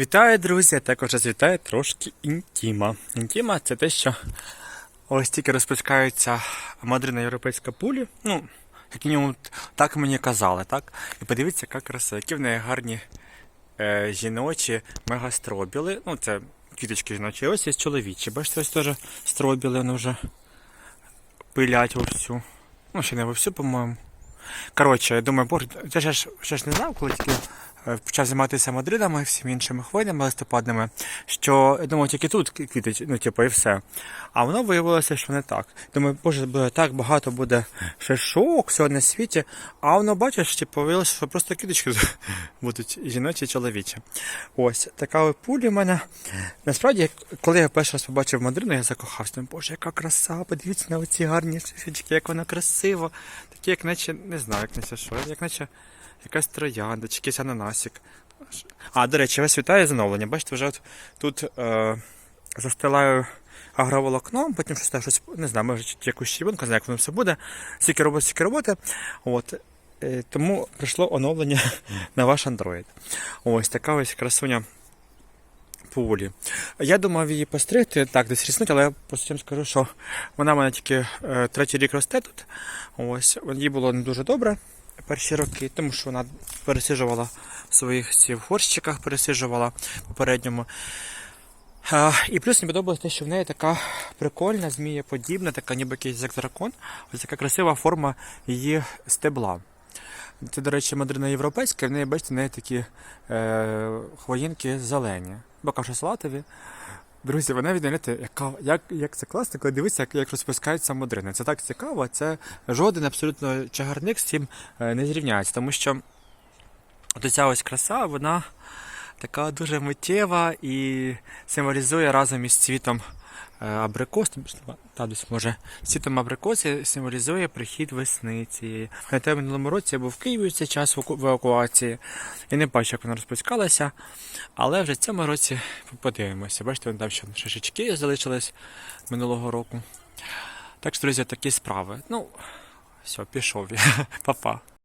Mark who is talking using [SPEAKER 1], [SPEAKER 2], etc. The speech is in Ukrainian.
[SPEAKER 1] Вітаю, друзі! Також вас вітає трошки інтіма. Інтіма це те, що ось тільки розпускаються мадрина європейська пулі. Ну, як мінімум, так мені казали, так? І подивіться, яка краса, які в неї гарні е, жіночі мегастробіли. Ну, це квіточки жіночі. Ось є чоловічі. Бачите, ось теж стробіли, вони вже пилять вовсю. Ну, ще не вовсю, по-моєму. Коротше, я думаю, боже, я ж, ще ж не знав, коли тільки почав займатися Мадридами, всіми іншими хвилями листопадними, що я думав, тільки тут квітить, ну, типу, і все. А воно виявилося, що не так. Думаю, боже, буде так багато буде шишок всього на світі, а воно, бачиш, типу, виявилося, що просто квіточки будуть жіночі, і чоловічі. Ось, така пуля в мене. Насправді, коли я перший раз побачив Мадрину, я закохався. Думаю, Боже, яка краса, подивіться на оці гарні шишечки, як вона красива. Такі, як наче, не знаю, як наче що, як наче якась троянда, чи якийсь ананасик. А, до речі, вас вітаю з оновлення. Бачите, вже тут е, застилаю агроволокном, потім щось там щось, не знаю, може якусь щебенку, не знаю, як воно все буде. Стільки роботи, стільки роботи. От. Е, тому прийшло оновлення на ваш Android. Ось така ось красуня Пулі. Я думав її постригти, так, десь ріснуть, але я просто скажу, що вона в мене тільки е, третій рік росте тут. Ось, їй було не дуже добре перші роки, тому що вона пересиджувала в своїх ці, в горщиках, пересиджувала попередньому. І плюс мені подобалось те, що в неї така прикольна, змієподібна, така ніби якийсь як дракон. Ось така красива форма її стебла. Це, до речі, мадрина європейська, в неї, бачите, в неї такі е, хвоїнки зелені, бока салатові. Друзі, вона віддаєте, яка, як, як це класно, коли дивитися, як, як розпускаються мадрини. Це так цікаво, це жоден абсолютно чагарник з цим е, не зрівняється, тому що от ця ось краса, вона така дуже миттєва і символізує разом із цвітом е, абрикос, та десь може цвітом абрикоси символізує прихід весни цієї. Пам'ятаю, в минулому році я був в Києві цей час в евакуації. Я не бачу, як вона розпускалася, але вже в цьому році подивимося. Бачите, там ще шишечки залишились минулого року. Так що, друзі, такі справи. Ну, все, пішов я. Па-па.